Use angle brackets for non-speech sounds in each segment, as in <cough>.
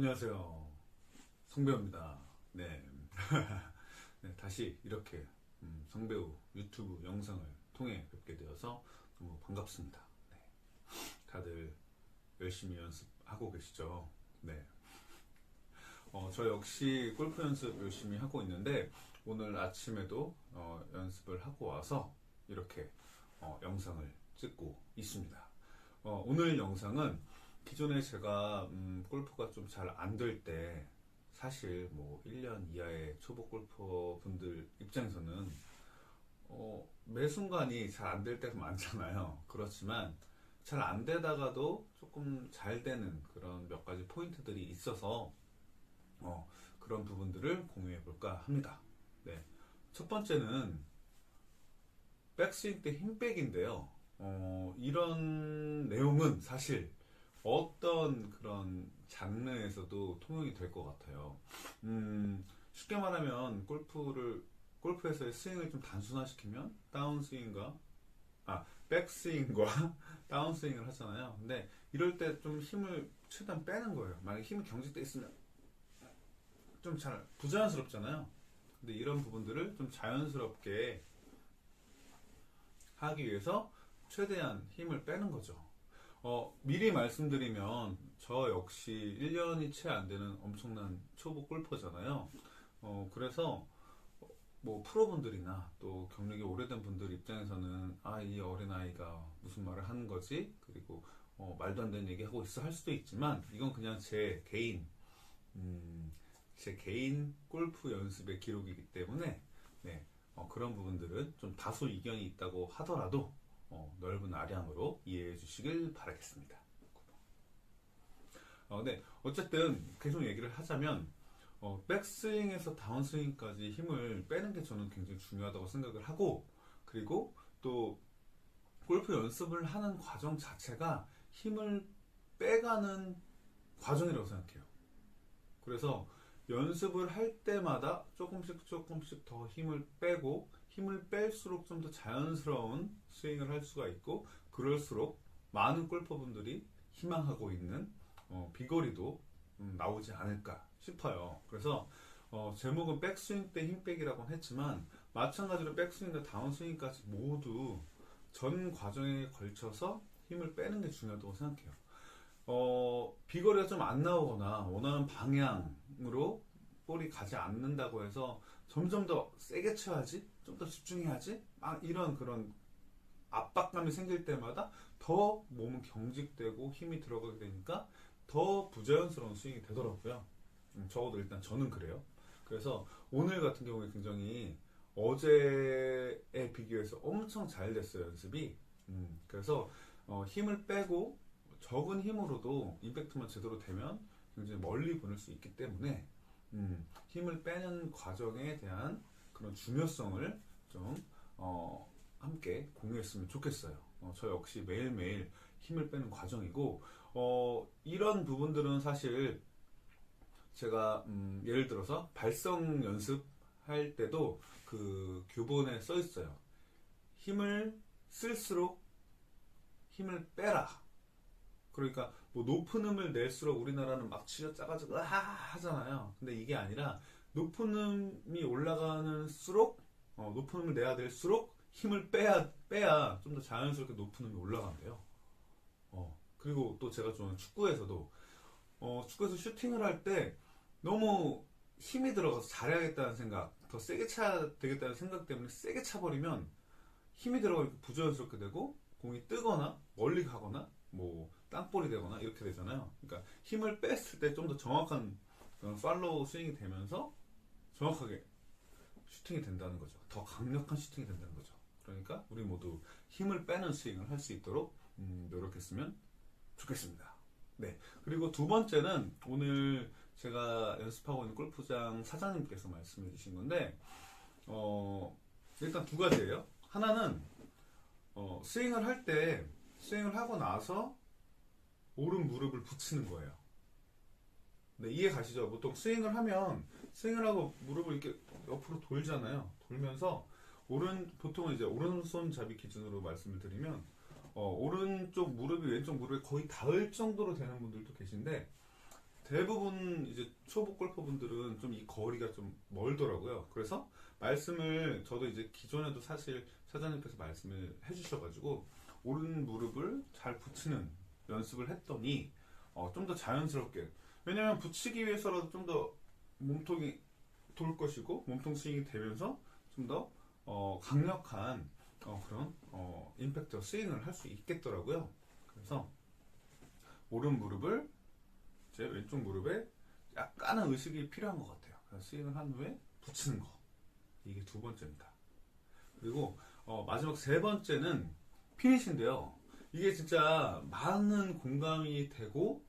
안녕하세요. 성배우입니다. 네. <laughs> 네, 다시 이렇게 음, 성배우 유튜브 영상을 통해 뵙게 되어서 너무 반갑습니다. 네. 다들 열심히 연습하고 계시죠? 네. 어, 저 역시 골프 연습 열심히 하고 있는데 오늘 아침에도 어, 연습을 하고 와서 이렇게 어, 영상을 찍고 있습니다. 어, 오늘 영상은 기존에 제가 음, 골프가 좀 잘 안 될 때 사실 뭐 1년 이하의 초보 골퍼 분들 입장에서는 어, 매 순간이 잘 안 될 때가 많잖아요. 그렇지만 잘 안 되다가도 조금 잘 되는 그런 몇 가지 포인트들이 있어서 어, 그런 부분들을 공유해 볼까 합니다. 네. 첫 번째는 백스윙 때 힘백인데요. 어, 이런 내용은 사실 어떤 그런 장르에서도 통용이 될 것 같아요. 음, 쉽게 말하면 골프를 골프에서의 스윙을 좀 단순화시키면 다운스윙과 아 백스윙과 <laughs> 다운스윙을 하잖아요. 근데 이럴 때 좀 힘을 최대한 빼는 거예요. 만약 힘이 경직돼 있으면 좀 잘 부자연스럽잖아요. 근데 이런 부분들을 좀 자연스럽게 하기 위해서 최대한 힘을 빼는 거죠. 어, 미리 말씀드리면 저 역시 1년이 채 안 되는 엄청난 초보 골퍼잖아요. 어, 그래서 뭐 프로분들이나 또 경력이 오래된 분들 입장에서는 아, 이 어린아이가 무슨 말을 하는 거지? 그리고 어, 말도 안 되는 얘기 하고 있어 할 수도 있지만 이건 그냥 제 개인 음, 제 개인 골프 연습의 기록이기 때문에 네, 어, 그런 부분들은 좀 다소 이견이 있다고 하더라도 어, 넓은 아량으로 이해해 주시길 바라겠습니다. 어, 네, 어쨌든 계속 얘기를 하자면 어, 백스윙에서 다운스윙까지 힘을 빼는 게 저는 굉장히 중요하다고 생각을 하고 그리고 또 골프 연습을 하는 과정 자체가 힘을 빼가는 과정이라고 생각해요. 그래서 연습을 할 때마다 조금씩 조금씩 더 힘을 빼고 힘을 뺄수록 좀 더 자연스러운 스윙을 할 수가 있고 그럴수록 많은 골퍼분들이 희망하고 있는 어, 비거리도 음, 나오지 않을까 싶어요. 그래서 어, 제목은 백스윙 때 힘빼기라고 했지만 마찬가지로 백스윙과 다운스윙까지 모두 전 과정에 걸쳐서 힘을 빼는 게 중요하다고 생각해요. 어, 비거리가 좀 안 나오거나 원하는 방향으로 볼이 가지 않는다고 해서 점점 더 세게 쳐야지, 좀 더 집중해야지, 막 이런 그런 압박감이 생길 때마다 더 몸은 경직되고 힘이 들어가게 되니까 더 부자연스러운 스윙이 되더라고요. 음, 적어도 일단 저는 그래요. 그래서 오늘 같은 경우에 굉장히 어제에 비교해서 엄청 잘 됐어요, 연습이. 음, 그래서 어, 힘을 빼고 적은 힘으로도 임팩트만 제대로 되면 굉장히 멀리 보낼 수 있기 때문에 음, 힘을 빼는 과정에 대한 그런 중요성을 좀 어, 함께 공유했으면 좋겠어요. 어, 저 역시 매일매일 힘을 빼는 과정이고 어, 이런 부분들은 사실 제가 음, 예를 들어서 발성 연습할 때도 그 교본에 써 있어요. 힘을 쓸수록 힘을 빼라. 그러니까 뭐 높은 음을 낼수록 우리나라는 막 쥐어 짜가지고 아 하잖아요. 근데 이게 아니라 높은 음이 올라가는수록 어, 높은 음을 내야 될수록 힘을 빼야 빼야 좀 더 자연스럽게 높은 음이 올라간대요. 어, 그리고 또 제가 좋아하는 축구에서도 어, 축구에서 슈팅을 할 때 너무 힘이 들어가서 잘해야겠다는 생각, 더 세게 차야 되겠다는 생각 때문에 세게 차버리면 힘이 들어가니까 부자연스럽게 되고 공이 뜨거나 멀리 가거나 뭐 땅볼이 되거나 이렇게 되잖아요. 그러니까 힘을 뺐을 때 좀 더 정확한 팔로우 스윙이 되면서 정확하게 슈팅이 된다는 거죠. 더 강력한 슈팅이 된다는 거죠. 그러니까 우리 모두 힘을 빼는 스윙을 할 수 있도록 음, 노력했으면 좋겠습니다. 네. 그리고 두 번째는 오늘 제가 연습하고 있는 골프장 사장님께서 말씀해 주신 건데, 어, 일단 두 가지예요. 하나는, 어, 스윙을 할 때, 스윙을 하고 나서 오른 무릎을 붙이는 거예요. 네, 이해 가시죠? 보통 스윙을 하면, 스윙을 하고 무릎을 이렇게 옆으로 돌잖아요. 돌면서, 오른, 보통은 이제 오른손 잡이 기준으로 말씀을 드리면, 어, 오른쪽 무릎이 왼쪽 무릎에 거의 닿을 정도로 되는 분들도 계신데, 대부분 이제 초보 골퍼분들은 좀 이 거리가 좀 멀더라고요. 그래서 말씀을 저도 이제 기존에도 사실 사장님께서 말씀을 해주셔가지고 오른 무릎을 잘 붙이는 연습을 했더니 어, 좀 더 자연스럽게 왜냐면 붙이기 위해서라도 좀 더 몸통이 돌 것이고 몸통 스윙이 되면서 좀더 어, 강력한 어, 그런 어, 임팩트 스윙을 할 수 있겠더라고요. 그래서 오른 무릎을 제 왼쪽 무릎에 약간은 의식이 필요한 것 같아요. 스윙을 한 후에 붙이는 거. 이게 두 번째입니다. 그리고 어, 마지막 세 번째는 피니시인데요. 이게 진짜 많은 공감이 되고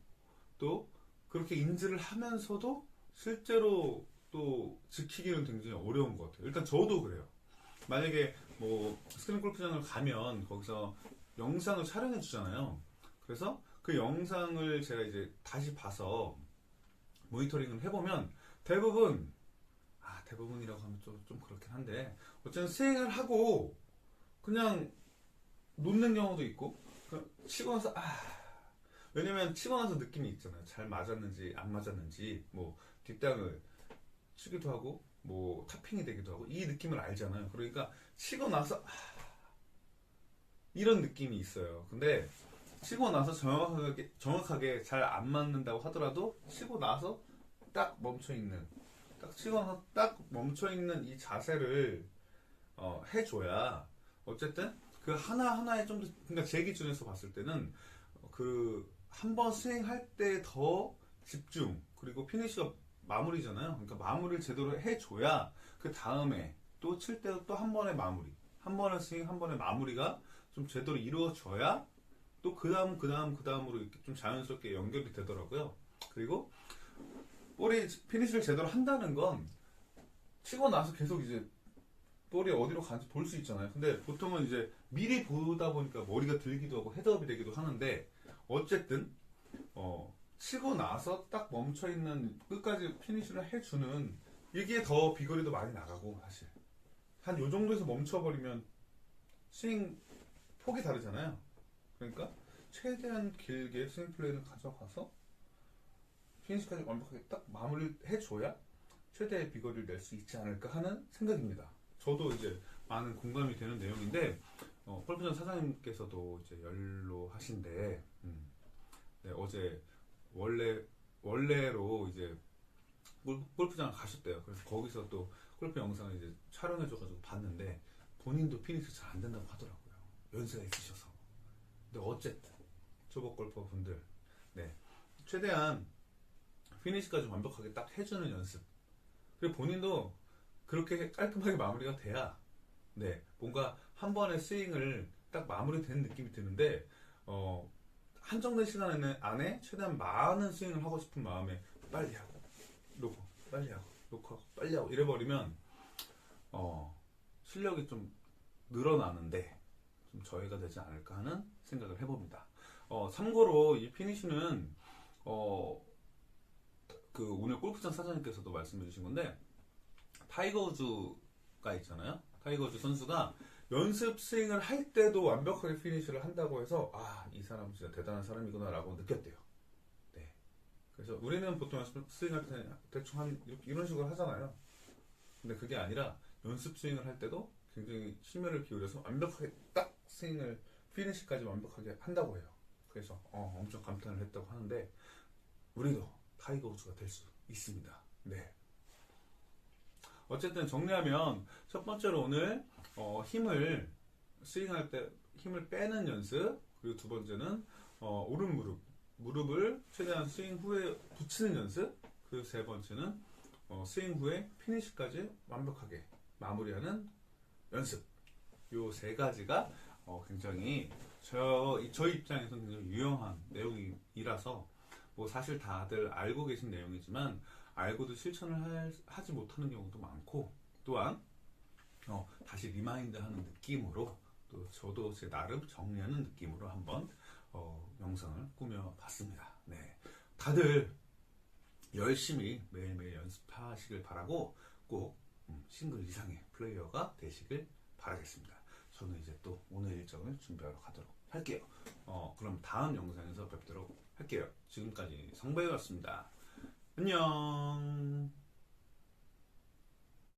또 그렇게 인지를 하면서도 실제로 또 지키기는 굉장히 어려운 것 같아요. 일단 저도 그래요. 만약에 뭐 스크린 골프장을 가면 거기서 영상을 촬영해 주잖아요. 그래서 그 영상을 제가 이제 다시 봐서 모니터링을 해보면 대부분 아 대부분이라고 하면 좀, 좀 그렇긴 한데 어쨌든 스윙을 하고 그냥 놓는 경우도 있고 그 치고 나서 아 왜냐면 치고 나서 느낌이 있잖아요. 잘 맞았는지 안 맞았는지 뭐 뒷땅을 치기도 하고 뭐 타핑이 되기도 하고 이 느낌을 알잖아요. 그러니까 치고 나서 아, 이런 느낌이 있어요. 근데 치고 나서 정확하게 정확하게 잘 안 맞는다고 하더라도 치고 나서 딱 멈춰 있는 딱 치고 나서 딱 멈춰 있는 이 자세를 어, 해줘야 어쨌든 그 하나 하나에 좀 더 그러니까 제 기준에서 봤을 때는 그 한 번 스윙할 때 더 집중 그리고 피니시가 마무리잖아요. 그러니까 마무리를 제대로 해줘야 그 다음에 또 칠 때도 또 한 번의 마무리 한 번의 스윙 한 번의 마무리가 좀 제대로 이루어져야 또 그 다음 그 다음 그 다음으로 이렇게 좀 자연스럽게 연결이 되더라고요. 그리고 볼이 피니시를 제대로 한다는 건 치고 나서 계속 이제 볼이 어디로 가는지 볼 수 있잖아요. 근데 보통은 이제 미리 보다 보니까 머리가 들기도 하고 헤드업이 되기도 하는데 어쨌든 어, 치고 나서 딱 멈춰 있는 끝까지 피니시를 해주는 이게 더 비거리도 많이 나가고 사실 한 요 정도에서 멈춰버리면 스윙 폭이 다르잖아요. 그러니까 최대한 길게 스윙 플레이를 가져가서 피니시까지 완벽하게 딱 마무리를 해줘야 최대의 비거리를 낼 수 있지 않을까 하는 생각입니다. 저도 이제 많은 공감이 되는 내용인데 어, 골프장 사장님께서도 이제 연로하신데 음, 네, 어제 원래 원래로 이제 골- 골프장을 가셨대요. 그래서 거기서 또 골프 영상을 이제 촬영해줘가지고 봤는데 본인도 피니시 잘안 된다고 하더라고요. 연세가 있으셔서. 근데 어쨌든 초보 골퍼 분들 네 최대한 피니시까지 완벽하게 딱 해주는 연습. 그리고 본인도 그렇게 깔끔하게 마무리가 돼야 네 뭔가 한 번의 스윙을 딱 마무리되는 느낌이 드는데 어 한정된 시간 안에, 최대한 많은 스윙을 하고 싶은 마음에 빨리 하고 놓고 빨리 하고 놓고 하고 빨리 하고 이래버리면 어 실력이 좀 늘어나는데 좀 저해가 되지 않을까 하는 생각을 해봅니다. 어 참고로 이 피니시는 어 그 오늘 골프장 사장님께서도 말씀해 주신 건데 타이거 우즈가 있잖아요. 타이거 우즈 선수가 연습 스윙을 할 때도 완벽하게 피니시를 한다고 해서 아 이 사람 진짜 대단한 사람이구나라고 느꼈대요. 네. 그래서 우리는 보통 연습 스윙할 때 대충 한 이런 식으로 하잖아요. 근데 그게 아니라 연습 스윙을 할 때도 굉장히 심혈을 기울여서 완벽하게 딱 스윙을 피니시까지 완벽하게 한다고 해요. 그래서 어, 엄청 감탄을 했다고 하는데 우리도 타이거 우즈가 될 수 있습니다. 네. 어쨌든 정리하면 첫 번째로 오늘 어, 힘을 스윙할 때 힘을 빼는 연습 그리고 두 번째는 어, 오른 무릎. 무릎을 최대한 스윙 후에 붙이는 연습. 그리고 세 번째는 어, 스윙 후에 피니시까지 완벽하게 마무리하는 연습. 요 세 가지가 어, 굉장히 저, 저 입장에서는 굉장히 유용한 내용이라서 뭐 사실 다들 알고 계신 내용이지만 알고도 실천을 할- 하지 못하는 경우도 많고 또한 어, 다시 리마인드하는 느낌으로 또 저도 제 나름 정리하는 느낌으로 한번 어, 영상을 꾸며봤습니다. 네, 다들 열심히 매일매일 연습하시길 바라고 꼭 음, 싱글 이상의 플레이어가 되시길 바라겠습니다. 저는 이제 또 오늘 일정을 준비하러 가도록 할게요. 어, 그럼 다음 영상에서 뵙도록 할게요. 지금까지 성배였습니다. 안녕.